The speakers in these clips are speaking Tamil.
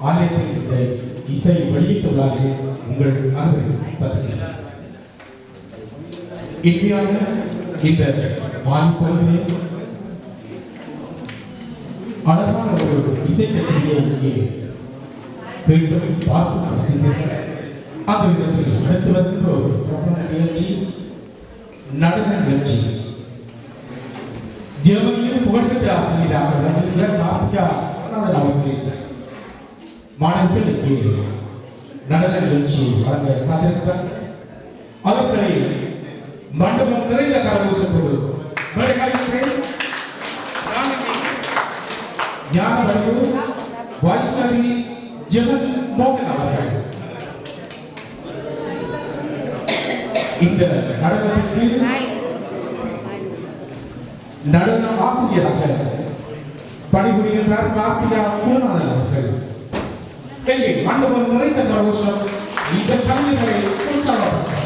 ஆலயத்தில் இந்த இசை வெளியீட்டு விழாவில் உங்கள் அனைவரையும் தருகிறேன் இனிமையான இந்த வான்பொழுதிலே அழகான ஒரு இசை கச்சேரியை இங்கே மீண்டும் பார்த்து நாம் சிந்திக்கிறோம் அந்த விதத்தில் அடுத்து வருகின்ற ஒரு சிறப்பான நிகழ்ச்சி நடன நிகழ்ச்சி ஜெர்மனியில் புகழ்பெற்ற ஆசிரியராக விளங்குகிற கார்த்திகா கருணாகரன் அவர்களின் மாணவர்கள் இங்கே நடன நிகழ்ச்சியை வழங்க காத்திருக்கிறார் அவர்களை மண்டபம் நிறைந்த கரகோஷத்தோடு மேடைகாலிக்கிறேன் ஞான வடிவு வைஷ்ணவி ஜெகன் மோகன் அவர்கள் இந்த நடனத்திற்கு நடன ஆசிரியராக பணிபுரிகின்றார் கார்த்திகா குருநாதன் அவர்கள் எங்கே மண்டபம் நிறைந்த கரகோஷம் இந்த கலைஞர்களை உற்சாகப்படுத்த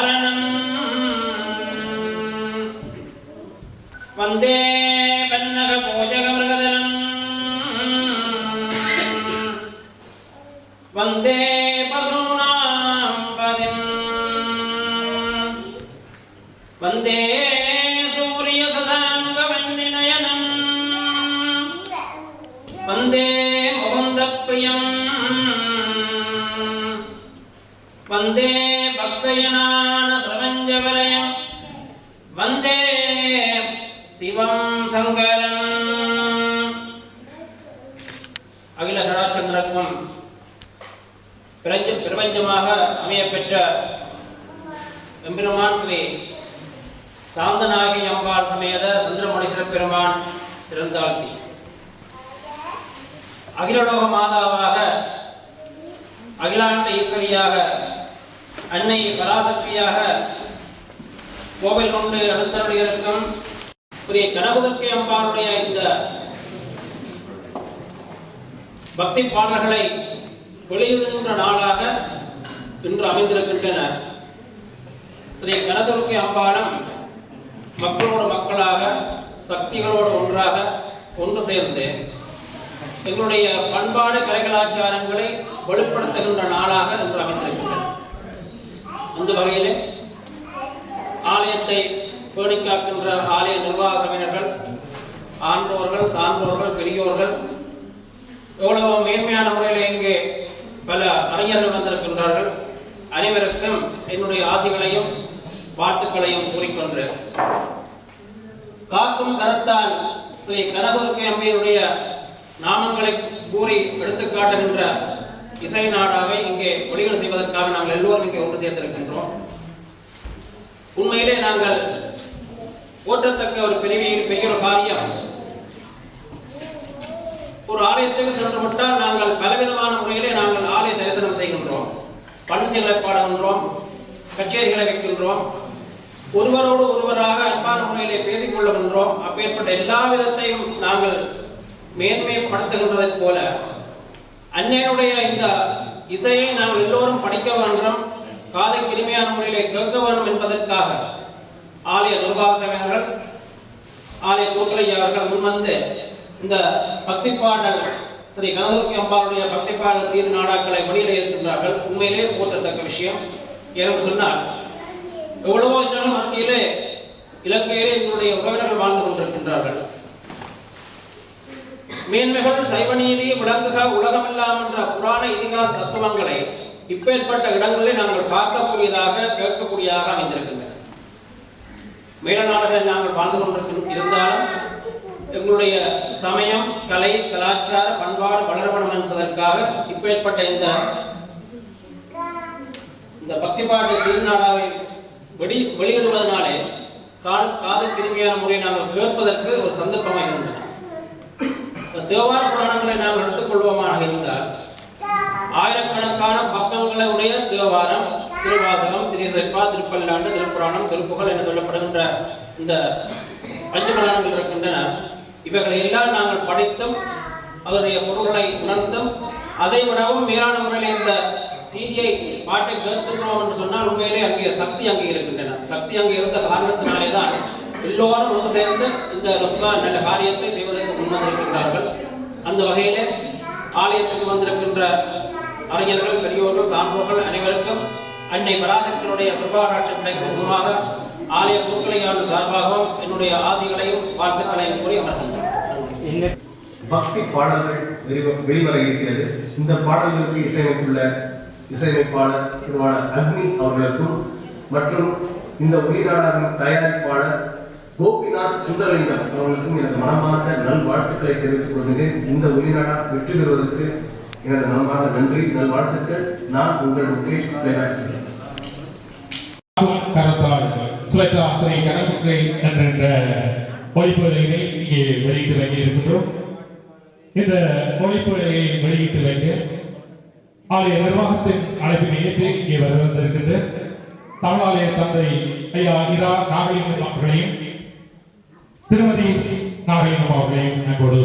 காரணம் பிரஞ்ச பிரபஞ்சமாக அமையப்பெற்ற எம்பெருமான் ஸ்ரீ சாந்தநாயகி அம்பாள் சமேத சந்திரமணீஸ்வர பெருமான் சிறந்தாழ்த்தி. அகிலலோக மாதாவாக அகிலாண்ட ஈஸ்வரியாக அன்னை பராசக்தியாக கோவில் கொண்டு அடுத்தருடைய ஸ்ரீ கனகுதக்கை அம்பாளுடைய இந்த பக்தி பாடல்களை விளையுகின்ற நாளாக இன்று அமைந்திருக்கின்றனர் ஸ்ரீ கனதுர்கை அம்பாலம் மக்களோடு மக்களாக சக்திகளோடு ஒன்றாக ஒன்று சேர்ந்து எங்களுடைய பண்பாடு கலைகலாச்சாரங்களை வெளிப்படுத்துகின்ற நாளாக இன்று அமைந்திருக்கின்றன. அந்த வகையிலே ஆலயத்தை பேணிக்காக்கின்ற ஆலய நிர்வாக சபையினர்கள் ஆன்றோர்கள் சான்றோர்கள் பெரியோர்கள் எவ்வளவு மேன்மையான முறையில் இங்கே பல அறிஞர்கள் வந்திருக்கின்றார்கள். அனைவருக்கும் என்னுடைய ஆசைகளையும் வாழ்த்துக்களையும் கூறிக்கொண்டு. காக்கும் கரத்தால் ஸ்ரீ கனகதுர்க்கை அம்மையினுடைய நாமங்களை கூறி எடுத்துக்காட்டுகின்ற இசை நாடாவை இங்கே ஒளிகள் செய்வதற்காக நாங்கள் எல்லோரும் இங்கே ஒன்று சேர்ந்திருக்கின்றோம் உண்மையிலே நாங்கள் போற்றத்தக்க ஒரு பெரிய பெரிய ஒரு காரியம் ஒரு ஆலயத்துக்கு சென்று விட்டால் நாங்கள் பலவிதமான முறையிலே நாங்கள் ஆலய தரிசனம் செய்கின்றோம். பன்னிசைகளை பாடுகின்றோம். கச்சேரிகளை வைக்கின்றோம். ஒருவரோடு ஒருவராக அன்பான முறையிலே பேசிக் கொள்ளுகின்றோம் அப்பேற்பட்ட எல்லா விதத்தையும் நாங்கள் மேன்மைப்படுத்துகின்றதைப் போல அன்னையனுடைய இந்த இசையை நாம் எல்லோரும் படிக்க வேண்டும். காதை கிருமையான முறையிலே கேட்க வேண்டும் என்பதற்காக ஆலய நிர்வாக சபையினர்கள் ஆலய கூட்டுரையா அவர்கள் முன்வந்து இந்த பக்தி பாடல் ஸ்ரீ கனதுர்க்கி அம்பாளுடைய பக்தி பாடல் சீர் நாடாக்களை வெளியிட இருக்கின்றார்கள் உண்மையிலே போற்றத்தக்க விஷயம். ஏன்னு சொன்னால் எவ்வளவோ இன்னும் மத்தியிலே இலங்கையிலே எங்களுடைய உறவினர்கள் வாழ்ந்து கொண்டிருக்கின்றார்கள். மேன்மைகள் சைவநீதி விளங்குக உலகமெல்லாம் என்ற புராண இதிகாச தத்துவங்களை இப்பேற்பட்ட இடங்களில் நாங்கள் பார்க்கக்கூடியதாக கேட்கக்கூடியதாக அமைந்திருக்கின்றன. மேல நாடுகளில் நாங்கள் வாழ்ந்து கொண்டிருக்கிறோம் இருந்தாலும் எங்களுடைய சமயம் கலை கலாச்சார பண்பாடு வளரப்படும் என்பதற்காக இப்பேற்பட்ட இந்த இந்த பக்தி பாட்டு சிறுநாடாவை வெளி வெளியிடுவதனாலே காது காது கிருமியான முறையை நாங்கள் கேட்பதற்கு ஒரு சந்தர்ப்பமாக இருந்தன தேவார புராணங்களை நாம் எடுத்துக்கொள்வோமாக இருந்தால் ஆயிரக்கணக்கான பக்கங்களை உடைய தேவாரம் திருவாசகம் திரிசைப்பா திருப்பல்லாண்டு திருப்புராணம் திருப்புகழ் என சொல்லப்படுகின்ற இந்த பஞ்சபுராணங்கள் இருக்கின்றன. இவைகளை எல்லாம் நாங்கள் படித்தும் அதனுடைய பொருள்களை உணர்ந்தும் அதை விடவும் மேலான முறையில் இந்த செய்தியை பாட்டை கேட்கின்றோம் என்று சொன்னால் உண்மையிலே அங்கே சக்தி அங்கே இருக்கின்றன. சக்தி அங்கே இருந்த காரணத்தினாலே தான் எல்லோரும் ஒன்று சேர்ந்து இந்த ருஸ்பா நல்ல காரியத்தை செய்வதற்கு முன்வந்திருக்கின்றார்கள் அந்த வகையிலே ஆலயத்துக்கு வந்திருக்கின்ற அறிஞர்கள் பெரியோர்கள் சான்றோர்கள் அனைவருக்கும் அன்னை பராசக்தியினுடைய கிருபாராட்சி கிடைக்கும் குருவாக ஆலய குருக்களையான சார்பாகவும் என்னுடைய ஆசைகளையும் வாழ்த்துக்களையும் கூறி அமர்கின்றேன். பக்தி பாடல்கள் வெளிவ- வெளிவர இருக்கிறது. இந்த பாடல்களுக்கு இசையமைத்துள்ள இசையமைப்பாளர் திருவாளர் அக்னி அவர்களுக்கும் மற்றும் இந்த ஒளிநாடாவின் தயாரிப்பாளர் கோபிநாத் சுந்தரலிங்கம் அவர்களுக்கும் எனது மனமார்ந்த நல்வாழ்த்துக்களை தெரிவித்துக் கொள்கிறேன். இந்த ஒளிநாடா வெற்றி பெறுவதற்கு எனது மனமார்ந்த நன்றி நல்வாழ்த்துக்கள். நான் உங்கள் முகேஷ் கரத்தால் ஸ்வேதா ஆசிரியை கணக்கு என்ற ஒழிப்புரையை இங்கே வெளியிட்டு வைக்க இருக்கின்றோம் இந்த ஒழிப்புரையை வெளியிட்டு வைக்க ஆலய நிர்வாகத்தின் அழைப்பினை ஏற்று இங்கே வர வந்திருக்கின்ற தமிழாலய தந்தை ஐயா இரா நாகலிங்கம் அவர்களையும் திருமதி நாகலிங்கம் அவர்களையும் அன்போடு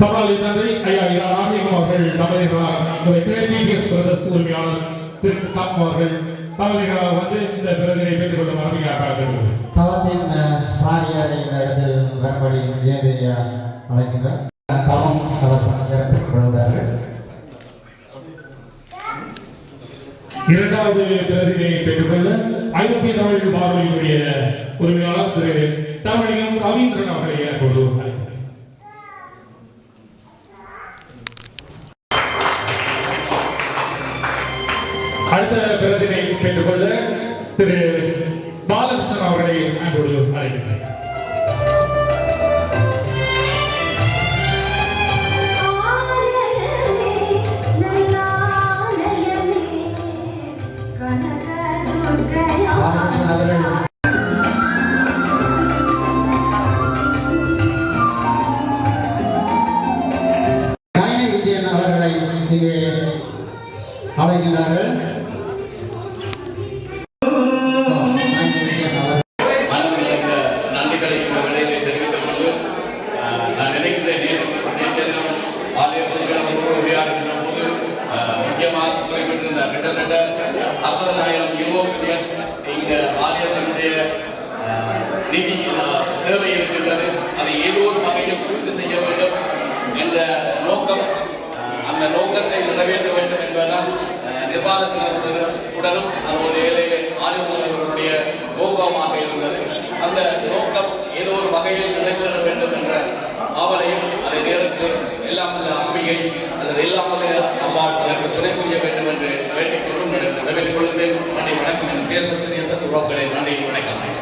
தமிழாலய தந்தை ஐயா இரா அவர்கள் தமிழர்களாக டிபிஎஸ் பிரதர்ஸ் உரிமையாளர் திரு தாப் அவர்கள் தமிழர்களாக வந்து இந்த விருதினை பெற்று கொள்ளும் அருமையாக தவத்தின் பாரியாரை இந்த இடத்தில் வரும்படி ஏதையா அழைக்கின்றார். தவம் அவர் கொள்கிறார்கள். இரண்டாவது பிரதினை பெற்றுக்கொள்ள ஐரோப்பிய தமிழ் வானொலியினுடைய உரிமையாளர் திரு தமிழகம் ரவீந்திரன் அவர்களை எனக்கு அழைக்கிறார்கள். எல்லாம் அம்பிகை அல்லது எல்லாம் உள்ள அம்பாள் அதற்கு துணை புரிய வேண்டும் என்று வேண்டிக் கொள்ளும் நிறைவேற்றிக் கொள்கிறேன் நன்றி வணக்கம் என் பேச தேச உறவுகளை நன்றி வணக்கம்.